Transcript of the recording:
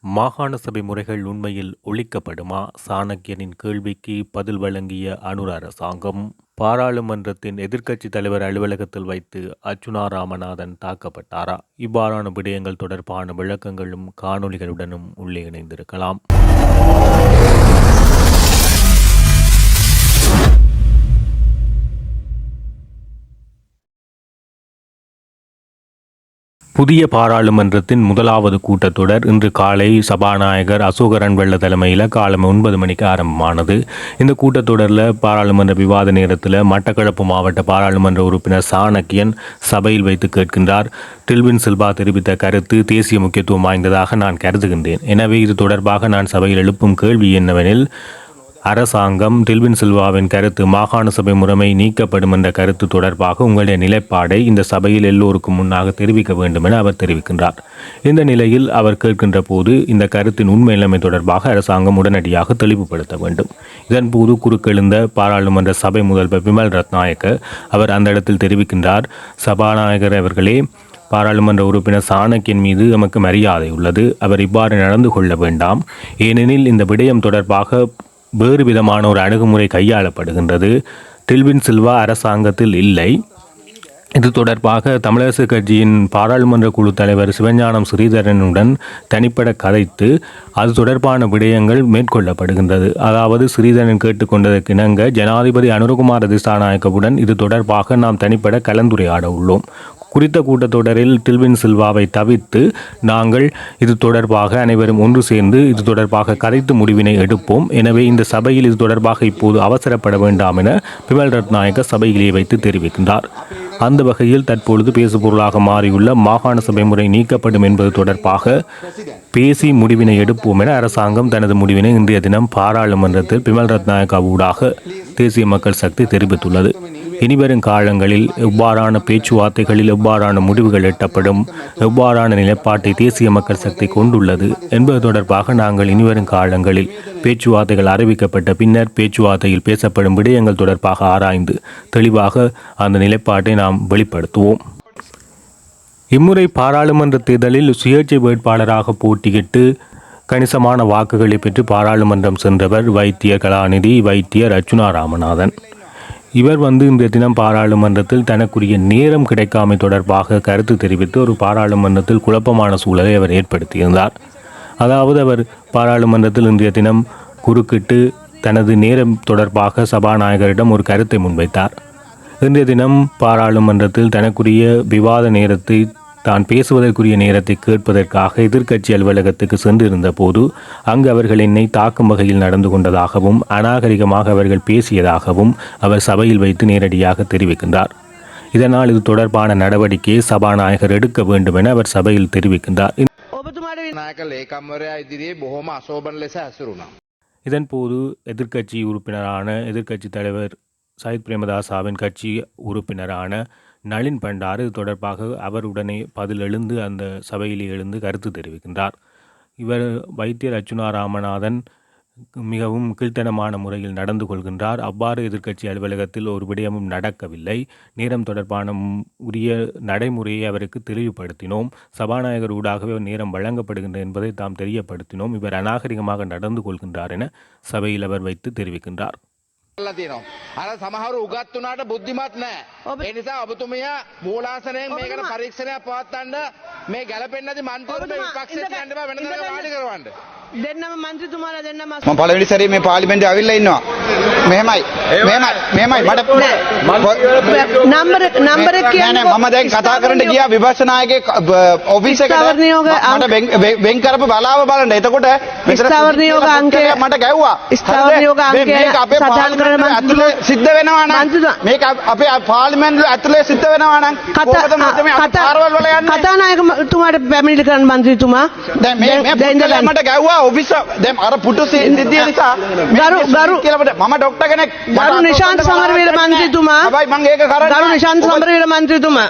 மாகாண சபை முறைகள் உண்மையில் ஒழிக்கப்படுமா? சாணக்கியனின் கேள்விக்கு பதில் வழங்கிய அனுர அரசாங்கம் பாராளுமன்றத்தின் எதிர்க்கட்சித் தலைவர் அலுவலகத்தில் வைத்து அர்ச்சுனா ராமநாதன் தாக்கப்பட்டாரா? இவ்வாறான விடயங்கள் தொடர்பான விளக்கங்களும் காணொளிகளுடனும் உள்ளே இணைந்திருக்கலாம். புதிய பாராளுமன்றத்தின் முதலாவது கூட்டத்தொடர் இன்று காலை சபாநாயகர் அசோகரன் வெள்ள தலைமையில் காலம் ஒன்பது மணிக்கு ஆரம்பமானது. இந்த கூட்டத்தொடரில் பாராளுமன்ற விவாத நேரத்தில் மட்டக்களப்பு மாவட்ட பாராளுமன்ற உறுப்பினர் சாணக்கியன் சபையில் வைத்து கேட்கின்றார். டில்வின் சில்வா தெரிவித்த கருத்து தேசிய முக்கியத்துவம் வாய்ந்ததாக நான் கருதுகின்றேன். எனவே இது தொடர்பாக நான் சபையில் எழுப்பும் கேள்வி என்னவெனில் அரசாங்கம் டில்வின் சில்வாவின் கருத்து மாகாண சபை முறைமை நீக்கப்படும் என்ற கருத்து தொடர்பாக உங்களுடைய நிலைப்பாடை இந்த சபையில் எல்லோருக்கும் முன்னாக தெரிவிக்க வேண்டும் என அவர் தெரிவிக்கின்றார். இந்த நிலையில் அவர் கேட்கின்ற போது இந்த கருத்தின் உண்மை நிலைமை தொடர்பாக அரசாங்கம் உடனடியாக தெளிவுபடுத்த வேண்டும். இதன்போது குறுக்கெழுந்த பாராளுமன்ற சபை முதல்வர் விமல் ரத்நாயக்க அவர் அந்த இடத்தில் தெரிவிக்கின்றார் சபாநாயகர் அவர்களே பாராளுமன்ற உறுப்பினர் சாணக்கியன் மீது எமக்கு மரியாதை உள்ளது. அவர் இவ்வாறு நடந்து கொள்ள வேண்டாம். ஏனெனில் இந்த விடயம் தொடர்பாக வேறு விதமான ஒரு அணுகுமுறை கையாளப்படுகின்றது. டில்வின் சில்வா அரசாங்கத்தில் இல்லை. இது தொடர்பாக தமிழரசு கட்சியின் பாராளுமன்ற குழு தலைவர் சிவஞானம் ஸ்ரீதரனுடன் தனிப்பட கதைத்து அது தொடர்பான விடயங்கள் மேற்கொள்ளப்படுகின்றது. அதாவது ஸ்ரீதரன் கேட்டுக்கொண்டதற்கு இணங்க ஜனாதிபதி அனுரகுமார திசாநாயக்கவுடன் இது தொடர்பாக நாம் தனிப்பட கலந்துரையாட உள்ளோம் குறித்த கூட்டத்தொடரில் டில்வின் சில்வாவை தவிர்த்து நாங்கள் இது தொடர்பாக அனைவரும் ஒன்று சேர்ந்து இது தொடர்பாக கதைத்து முடிவினை எடுப்போம். எனவே இந்த சபையில் இது தொடர்பாக இப்போது அவசரப்பட வேண்டாம் என பிமல் ரத்நாயக்க சபையிலே வைத்து தெரிவிக்கின்றார். அந்த வகையில் தற்பொழுது பேசுபொருளாக மாறியுள்ள மாகாண சபை முறை நீக்கப்படும் என்பது தொடர்பாக பேசி முடிவினை எடுப்போம் என அரசாங்கம் தனது முடிவினை இன்றைய தினம் பாராளுமன்றத்தில் பிமல் ரத்நாயக்கா ஊடாக தேசிய மக்கள் சக்தி தெரிவித்துள்ளது. இனிவரும் காலங்களில் எவ்வாறான பேச்சுவார்த்தைகளில் எவ்வாறான முடிவுகள் எட்டப்படும் எவ்வாறான நிலைப்பாட்டை தேசிய மக்கள் சக்தி கொண்டுள்ளது என்பது தொடர்பாக நாங்கள் இனிவரும் காலங்களில் பேச்சுவார்த்தைகள் அறிவிக்கப்பட்ட பின்னர் பேச்சுவார்த்தையில் பேசப்படும் விடயங்கள் தொடர்பாக ஆராய்ந்து தெளிவாக அந்த நிலைப்பாட்டை நாம் வெளிப்படுத்துவோம். இம்முறை பாராளுமன்ற தேர்தலில் சுயேட்சை வேட்பாளராக போட்டியிட்டு கணிசமான வாக்குகளை பெற்று பாராளுமன்றம் சென்றவர் வைத்தியர் கலாநிதி வைத்தியர் அர்ச்சுனா ராமநாதன். இவர் வந்து இன்றைய தினம் பாராளுமன்றத்தில் தனக்குரிய நேரம் கிடைக்காமை தொடர்பாக கருத்து தெரிவித்து ஒரு பாராளுமன்றத்தில் குழப்பமான சூழலை அவர் ஏற்படுத்தியிருந்தார். அதாவது அவர் பாராளுமன்றத்தில் இன்றைய தினம் குறுக்கிட்டு தனது நேரம் தொடர்பாக சபாநாயகரிடம் ஒரு கருத்தை முன்வைத்தார். இன்றைய தினம் பாராளுமன்றத்தில் தனக்குரிய விவாத நேரத்தை தான் பேசுவதற்குரிய நேரத்தை கேட்பதற்காக எதிர்க்கட்சி அலுவலகத்துக்கு சென்றிருந்த போது அங்கு அவர்கள் என்னை தாக்கும் வகையில் நடந்து கொண்டதாகவும் அநாகரிகமாக அவர்கள் பேசியதாகவும் அவர் சபையில் வைத்து நேரடியாக தெரிவிக்கின்றார். இதனால் இது தொடர்பான நடவடிக்கையை சபாநாயகர் எடுக்க வேண்டும் என அவர் சபையில் தெரிவிக்கின்றார். இதன்போது எதிர்க்கட்சி உறுப்பினரான எதிர்க்கட்சி தலைவர் சயித் பிரேமதாசாவின் கட்சி உறுப்பினரான நளின் பண்டார் இது தொடர்பாக அவர் உடனே பதில் எழுந்து அந்த சபையிலே எழுந்து கருத்து தெரிவிக்கின்றார். இவர் வைத்தியர் அர்ச்சுனா ராமநாதன் மிகவும் கீழ்த்தனமான முறையில் நடந்து கொள்கின்றார். அவ்வாறு எதிர்க்கட்சி அலுவலகத்தில் ஒரு விடயமும் நடக்கவில்லை. நேரம் தொடர்பான உரிய நடைமுறையை அவருக்கு தெளிவுபடுத்தினோம். சபாநாயகர் ஊடாகவே நேரம் வழங்கப்படுகின்ற என்பதை தாம் தெரியப்படுத்தினோம். இவர் அநாகரிகமாக நடந்து கொள்கின்றார் என சபையில் அவர் வைத்து தெரிவிக்கின்றார். කරලා තියෙනවා. අර සමහරු උගත් වුණාට බුද්ධිමත් නැහැ. ඒ නිසා ඔබතුමිය මූලාසනයෙන් මේකට පරීක්ෂණයක් පවත්වන්න මේ ගැලපෙන්නේ නැති මන්ත්‍රීවරු මේ ඔබතුමා විපක්ෂයට යන්න බෑ වෙන තැනක ඉඳගන්න- වාඩි කරවන්න. දෙන්නම මන්ත්‍රතුමාලා දෙන්නම මම පළවෙනි සැරේ මේ පාර්ලිමේන්තුවේ ඇවිල්ලා ඉන්නවා. මෙහෙමයි. මෙහෙමයි. මෙහෙමයි. මට නම්බර නම්බර නෑ නෑ මම දැන් කතා කරන්න ගියා විපස්සනායකගේ ඔෆිස් එකට මට වෙන්- කරපු බලාව බලන්න. එතකොට ස්ථාවර නියෝග අංකය- මට ගැව්වා. ස්ථාවර? නියෝග මේ- අංකය මේක අපේ පාර්ලිමේන්තුවේ ඇතුලේ සිද්ධ වෙනවා නම් මේක අපේ පාර්ලිමේන්තුවේ ඇතුලේ සිද්ධ වෙනවා නම් කොහොමද අපි පාරවල් වල යන්නේ? කතානායකතුමාට පැමිණිලි කරන්න මන්ත්‍රීතුමා දැන් මේ මේ දැන්. මට ගැව්වා ඔෆිස් දැන් අර පුටු සිද්ධිය නිසා ගරු- ගරු- කියලා මට මම ડોක්ටර් කෙනෙක් ගරු නිශාන්ත සමරවීර මන්ත්‍රීතුමා හැබැයි මම ඒක කරන්නේ ගරු. නිශාන්ත සමරවීර මන්ත්‍රීතුමා